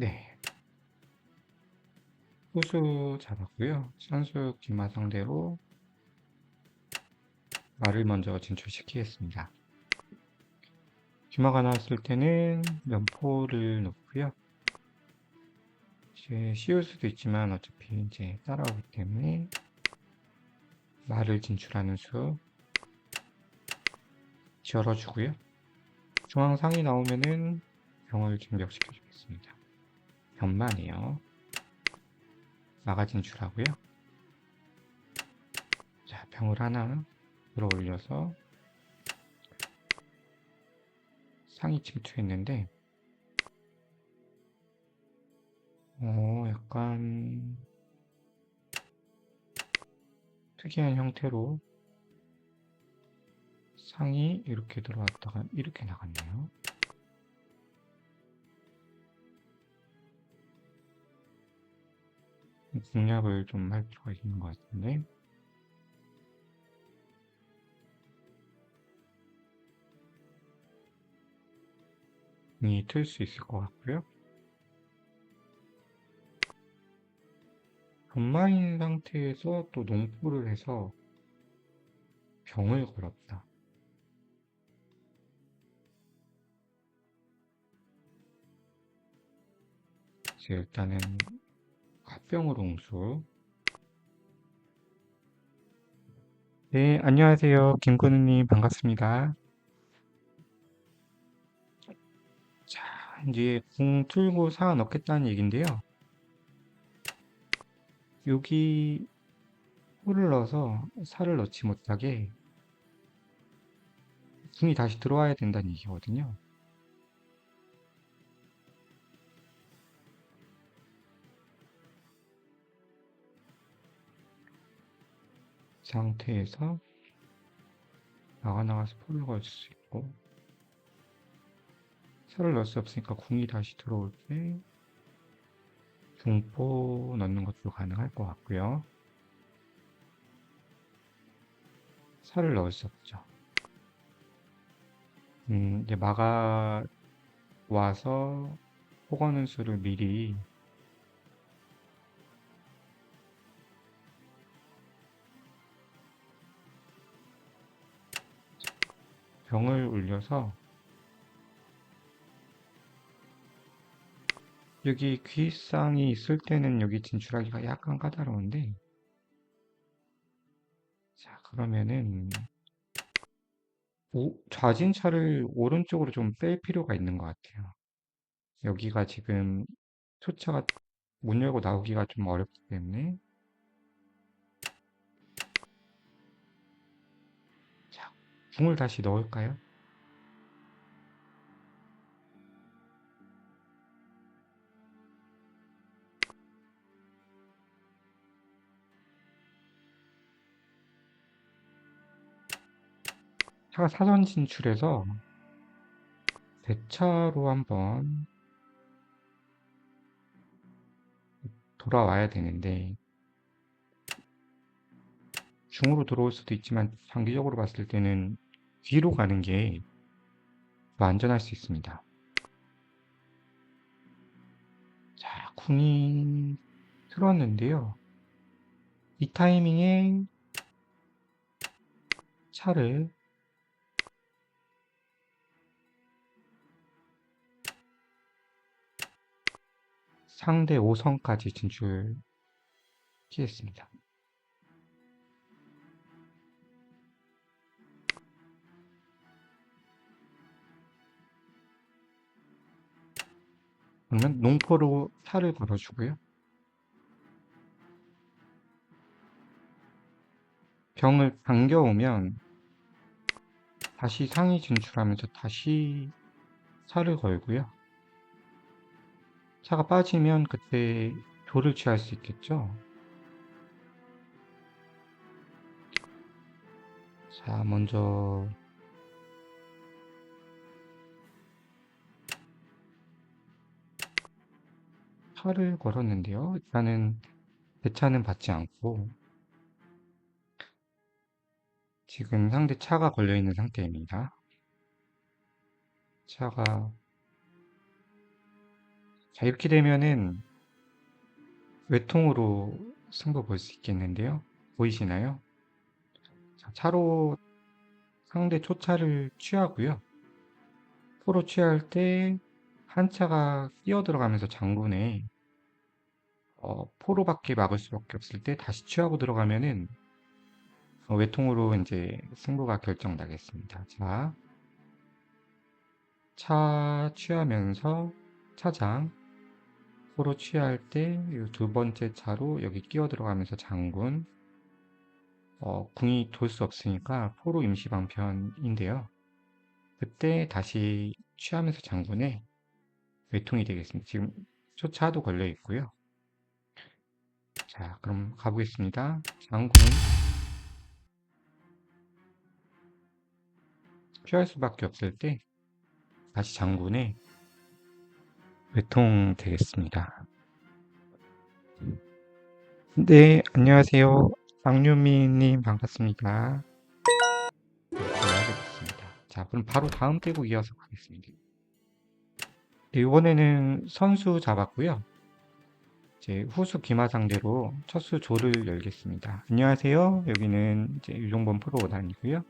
네. 호수 잡았고요. 선수 기마 상대로 말을 먼저 진출시키겠습니다. 기마가 나왔을 때는 면포를 놓고요. 이제 씌울 수도 있지만 어차피 이제 따라오기 때문에 말을 진출하는 수 열어주고요. 중앙 상이 나오면은 병을 진격시켜 주겠습니다. 병만이에요. 마가 진출하고요. 자, 병을 하나 들어 올려서 상이 침투했는데 어, 약간 특이한 형태로 상이 이렇게 들어왔다가 이렇게 나갔네요. 공략을 좀 할 필요가 있는 것 같은데 이 틀 수 있을 것 같고요. 변마인 상태에서 또 농포를 해서 병을 걸었다. 이제 일단은 갓병으로 옹수. 네, 안녕하세요. 김근우님 반갑습니다. 자, 이제 공 틀고 사 넣겠다는 얘긴데요. 여기 홀을 넣어서 살을 넣지 못하게 궁이 다시 들어와야 된다는 얘기거든요. 상태에서 나가 나가서 폴을 걸수 있고 살을 넣을 수 없으니까 궁이 다시 들어올 때 중포 넣는 것도 가능할 것 같고요. 살을 넣을 수 없죠. 음, 이제 마가 와서 호거는 수를 미리 병을 올려서 여기 귀쌍이 있을 때는 여기 진출하기가 약간 까다로운데 자 그러면은 오, 좌진차를 오른쪽으로 좀 뺄 필요가 있는 것 같아요. 여기가 지금 초차가 문 열고 나오기가 좀 어렵기 때문에 궁을 다시 넣을까요? 차가 사전 진출해서 대차로 한번 돌아와야 되는데 중으로 들어올 수도 있지만 장기적으로 봤을 때는 뒤로 가는 게 더 안전할 수 있습니다. 자, 궁이 틀었는데요. 이 타이밍에 차를 상대 5선까지 진출시켰습니다. 그러면 농포로 살을 걸어주고요. 병을 당겨오면 다시 상위 진출하면서 다시 살을 걸고요. 차가 빠지면 그때 조를 취할 수 있겠죠. 자, 먼저 차를 걸었는데요. 일단은 대차는 받지 않고 지금 상대 차가 걸려 있는 상태입니다. 차가 자, 이렇게 되면은 외통으로 승부 볼 수 있겠는데요. 보이시나요? 자, 차로 상대 초차를 취하고요. 포로 취할 때 한 차가 뛰어 들어가면서 장군에 어, 포로밖에 막을 수밖에 없을 때 다시 취하고 들어가면은 어, 외통으로 이제 승부가 결정나겠습니다. 자, 차 취하면서 차장 포로 취할 때 두 번째 차로 여기 끼어 들어가면서 장군 어, 궁이 돌 수 없으니까 포로 임시 방편인데요. 그때 다시 취하면서 장군에 외통이 되겠습니다. 지금 초차도 걸려 있고요. 자, 그럼 가보겠습니다. 장군 피할 수밖에 없을 때 다시 장군에 외통 되겠습니다. 네, 안녕하세요. 박유미님 반갑습니다. 네, 하게 됐습니다. 자, 그럼 바로 다음 대구 이어서 가겠습니다. 네, 이번에는 선수 잡았고요. 이제 후수 기마 상대로 첫수 조를 열겠습니다. 안녕하세요. 여기는 이제 유종범 프로단이고요.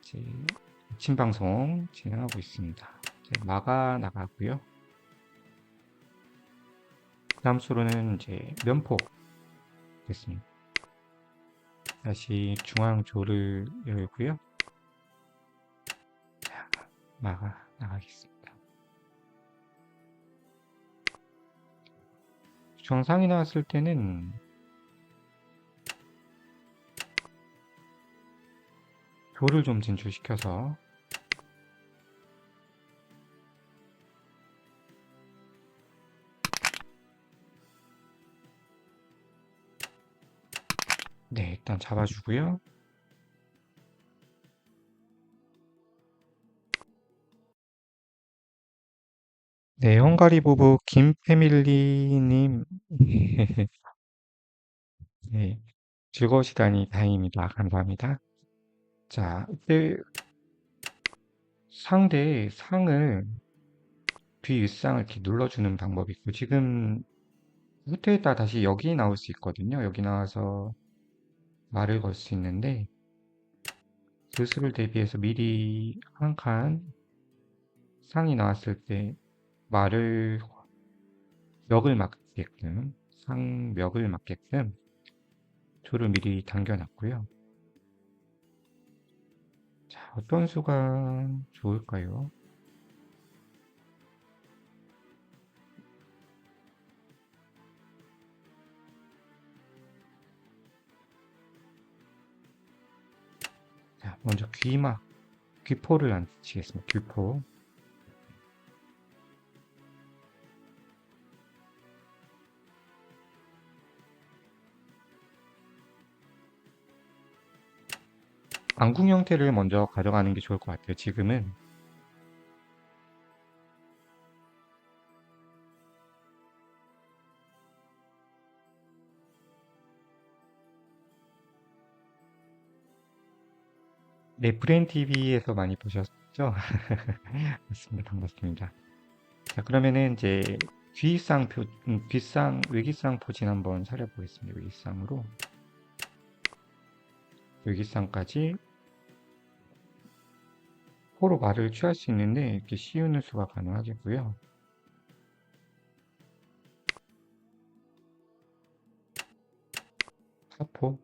이제 아침 방송 진행하고 있습니다. 이제 마가 나가고요. 다음 수로는 이제 면포 됐습니다. 다시 중앙 조를 열고요. 자, 마가 나가겠습니다. 정상이 나왔을 때는 조를 좀 진출시켜서 네, 일단 잡아주고요. 네, 헝가리 부부 김패밀리님 네, 즐거우시다니 다행입니다. 감사합니다. 자, 이때 상대의 상을 뒤 윗상을 이렇게 눌러주는 방법이 있고 지금 후퇴했다 다시 여기 나올 수 있거든요. 여기 나와서 말을 걸 수 있는데 그 수를 대비해서 미리 한 칸 상이 나왔을 때 말을 멱을 맞게끔 상멱을 맞게끔 조를 미리 당겨놨고요. 자, 어떤 수가 좋을까요? 자, 먼저 귀마, 귀포를 앉히겠습니다. 귀포. 안궁 형태를 먼저 가져가는 게 좋을 것 같아요. 지금은 네, 브레인 TV에서 많이 보셨죠? 맞습니다. 반갑습니다. 자, 그러면은 이제 뒷상 표, 음, 뒷상, 외기상 포진 한번 차려보겠습니다. 외기상으로. 외기상까지 포로 말을 취할 수 있는데 이렇게 씌우는 수가 가능하겠고요. 사포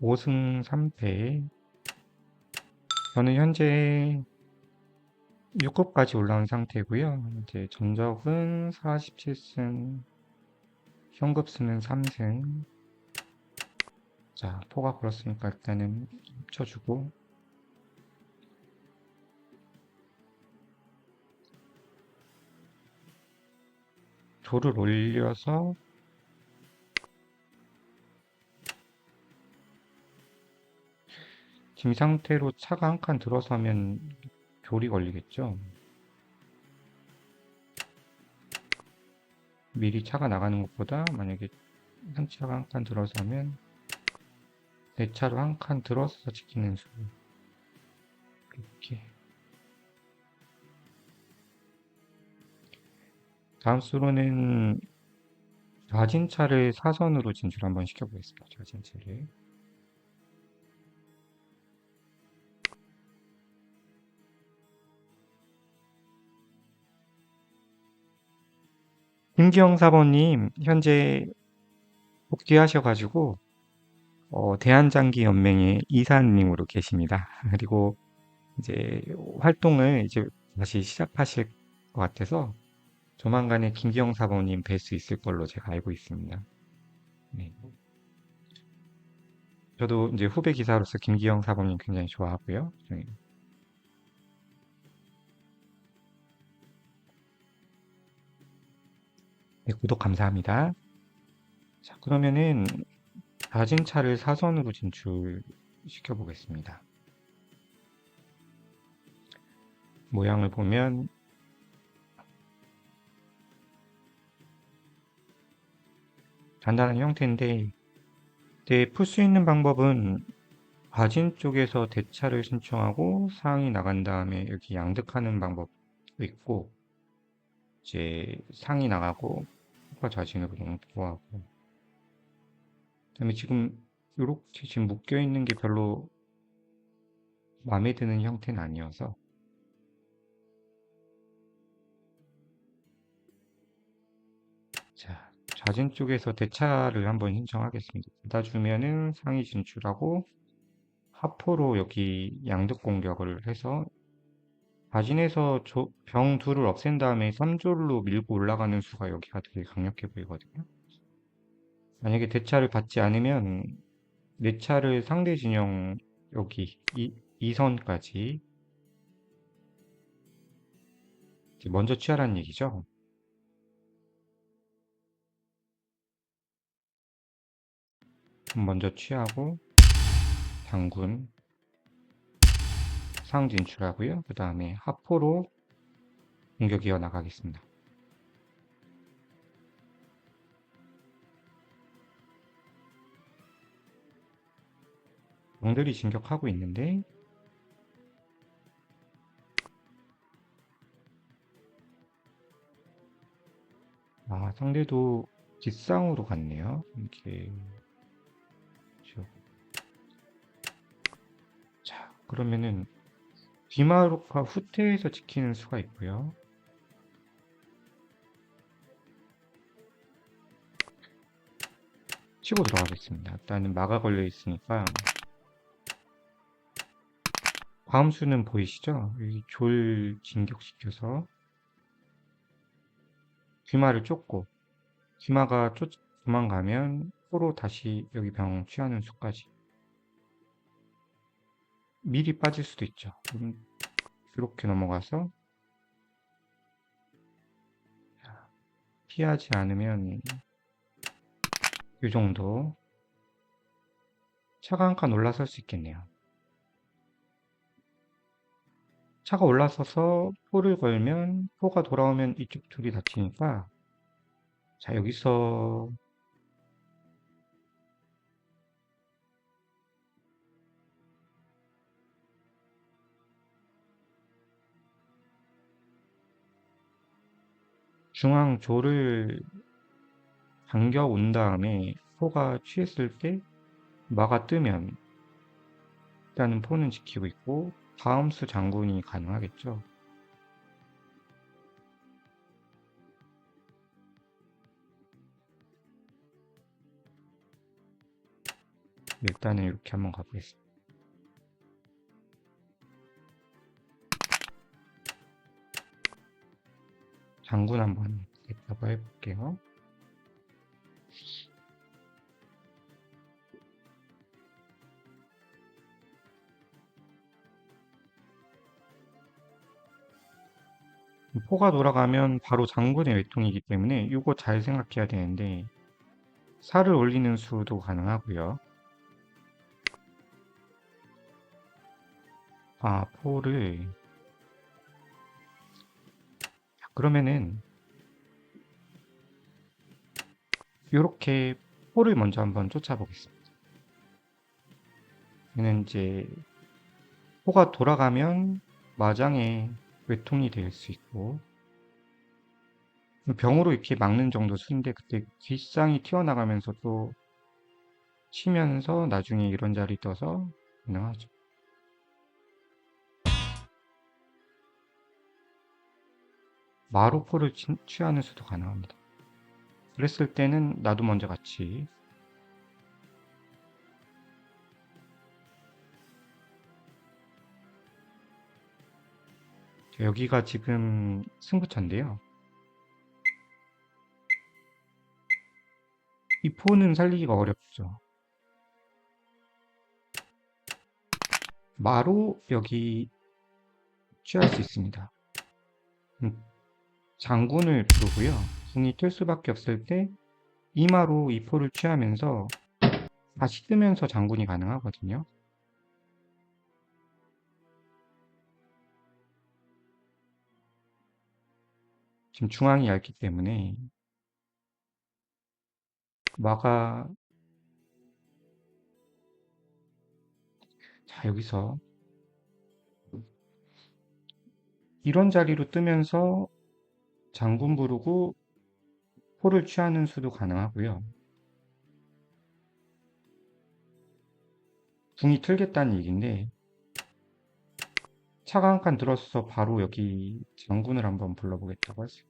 오승 3패 저는 현재 6급까지 올라온 상태고요. 이제 전적은 47승, 현급수는 3승. 자, 포가 걸었으니까 일단은 합쳐주고 조를 올려서 이 상태로 차가 한 칸 들어서면 조리 걸리겠죠. 미리 차가 나가는 것보다 만약에 한 차가 한 칸 들어서면 네 차로 한 칸 들어서 지키는 수 이렇게 다음 수로는 좌진차를 사선으로 진출 한번 시켜보겠습니다. 좌진차를 김기영 사범님 현재 복귀하셔 가지고 어, 대한장기연맹의 이사님으로 계십니다. 그리고 이제 활동을 이제 다시 시작하실 것 같아서 조만간에 김기영 사범님 뵐 수 있을 걸로 제가 알고 있습니다. 네. 저도 이제 후배 기사로서 김기영 사범님 굉장히 좋아하고요. 네. 네, 구독 감사합니다. 자, 그러면은 자진차를 사선으로 진출시켜 보겠습니다. 모양을 보면 간단한 형태인데 네, 풀수 있는 방법은 과진 쪽에서 대차를 신청하고 상이 나간 다음에 여기 양득하는 방법도 있고 이제 상이 나가고 효과 좌진으로 농도하고 그다음에 지금 이렇게 지금 묶여 있는 게 별로 마음에 드는 형태는 아니어서 자 좌진 쪽에서 대차를 한번 신청하겠습니다. 받아주면은 상위 진출하고 하포로 여기 양득 공격을 해서 좌진에서 조- 병 둘을 없앤 다음에 3졸로 밀고 올라가는 수가 여기가 되게 강력해 보이거든요. 만약에 대차를 받지 않으면 내 차를 상대 진영 여기 이, 2선까지 먼저 취하라는 얘기죠. 먼저 취하고 장군 상 진출하고요. 그 다음에 하포로 공격 이어 나가겠습니다. 영들이 진격하고 있는데 아 상대도 뒷상으로 갔네요. 이렇게. 자 그러면은 뒤마루카 후퇴에서 지키는 수가 있고요. 치고 들어가겠습니다. 일단은 마가 걸려 있으니까 다음 수는 보이시죠? 여기 졸 진격시켜서 귀마를 쫓고 귀마가 쫓 도망가면 포로 다시 여기 병 취하는 수까지 미리 빠질 수도 있죠. 이렇게 넘어가서 피하지 않으면 이 정도 차가 한 칸 올라설 수 있겠네요. 차가 올라서서 포를 걸면 포가 돌아오면 이쪽 둘이 다치니까 자 여기서 중앙 조를 당겨 온 다음에 포가 취했을 때 마가 뜨면 일단은 포는 지키고 있고 다음 수 장군이 가능하겠죠. 일단은 이렇게 한번 가보겠습니다. 장군 한번 이따가 해볼게요. 포가 돌아가면 바로 장군의 외통이기 때문에 이거 잘 생각해야 되는데 살을 올리는 수도 가능하고요. 아, 포를 그러면은 요렇게 포를 먼저 한번 쫓아보겠습니다. 얘는 이제 포가 돌아가면 마장에 외통이 될 수 있고 병으로 이렇게 막는 정도 수인데 그때 뒷상이 튀어나가면서 또 치면서 나중에 이런 자리 떠서 가능하죠. 마로포를 치- 취하는 수도 가능합니다. 그랬을 때는 나도 먼저 같이 자, 여기가 지금 승부차인데요. 이 포는 살리기가 어렵죠. 마로 여기 취할 수 있습니다. 음, 장군을 부르고요. 궁이 뜰 수밖에 없을 때 이마로 이 포를 취하면서 다시 뜨면서 장군이 가능하거든요. 지금 중앙이 얇기 때문에 마가 자 여기서 이런 자리로 뜨면서 장군 부르고 포를 취하는 수도 가능하고요. 궁이 틀겠다는 얘기인데 차가 한 칸 들어서 바로 여기 장군을 한번 불러보겠다고 했어요.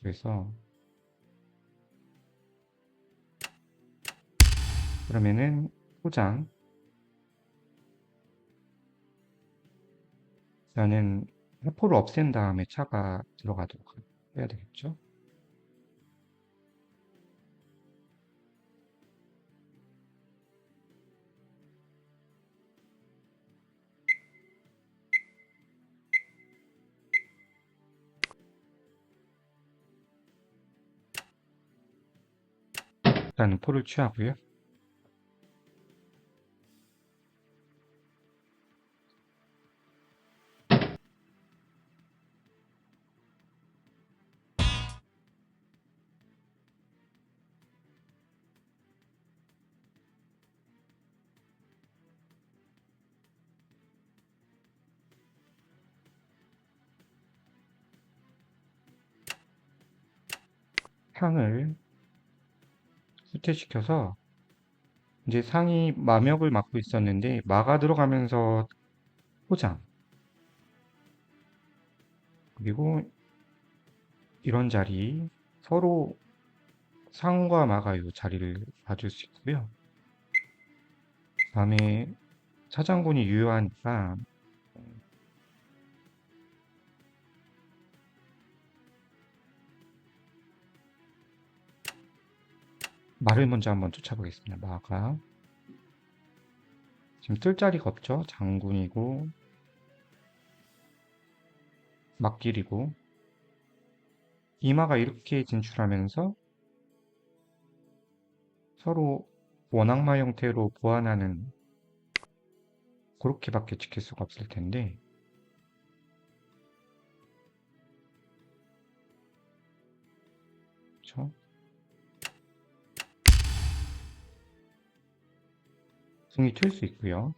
그래서 그러면은 포장 나는 해포를 없앤 다음에 차가 들어가도록 해야 되겠죠? 일단은 포를 취하고요. 향을 후퇴시켜서 이제 상이 마명을 맡고 있었는데 마가 들어가면서 포장 그리고 이런 자리 서로 상과 마가 이 자리를 봐줄 수 있고요. 다음에 차장군이 유효하니까 말을 먼저 한번 쫓아보겠습니다. 마가 지금 뜰 자리가 없죠. 장군이고 막길이고 이마가 이렇게 진출하면서 서로 원악마 형태로 보완하는 그렇게밖에 지킬 수가 없을 텐데 승이 튈 수 있고요.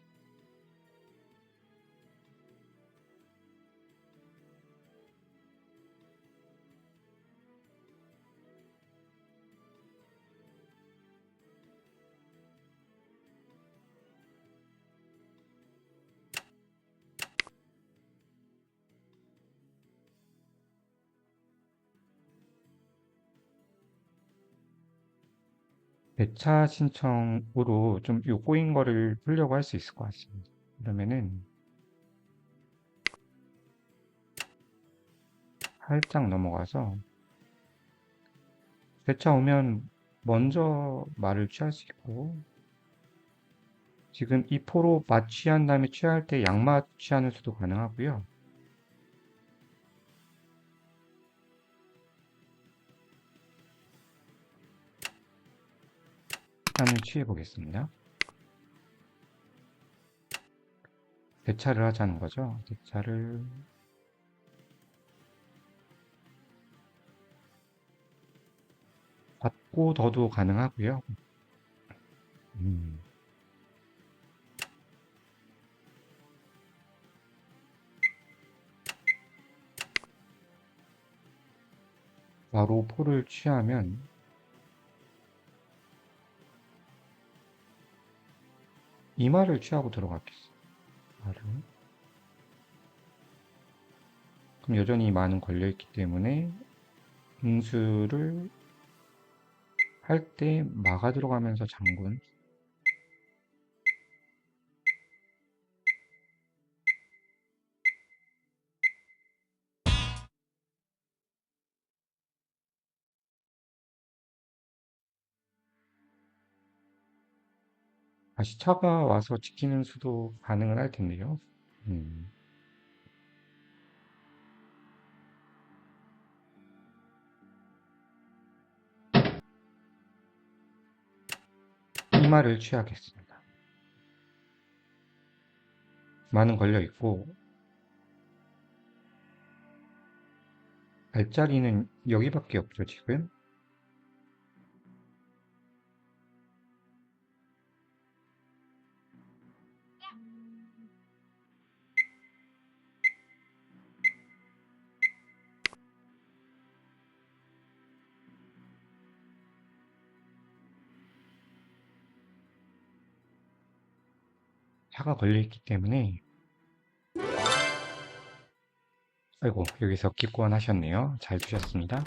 배차 신청으로 좀요 꼬인 거를 풀려고 할 수 있을 것 같습니다. 그러면은 살짝 넘어가서 배차 오면 먼저 말을 취할 수 있고 지금 이 포로 맛 취한 다음에 취할 때 양맛 취하는 수도 가능하고요. 한을 취해 보겠습니다. 대차를 하자는 거죠. 대차를 받고 더도 가능하고요. 음, 바로 포를 취하면 이마를 취하고 들어가겠어. 이마를. 그럼 여전히 이마는 걸려있기 때문에 응수를 할때 막아 들어가면서 장군 다시 차가 와서 지키는 수도 가능은 할 텐데요. 음. 이마를 취하겠습니다. 많은 걸려 있고 알자리는 여기밖에 없죠 지금. 차가 걸려 있기 때문에 아이고 여기서 기권 하셨네요. 잘 두셨습니다.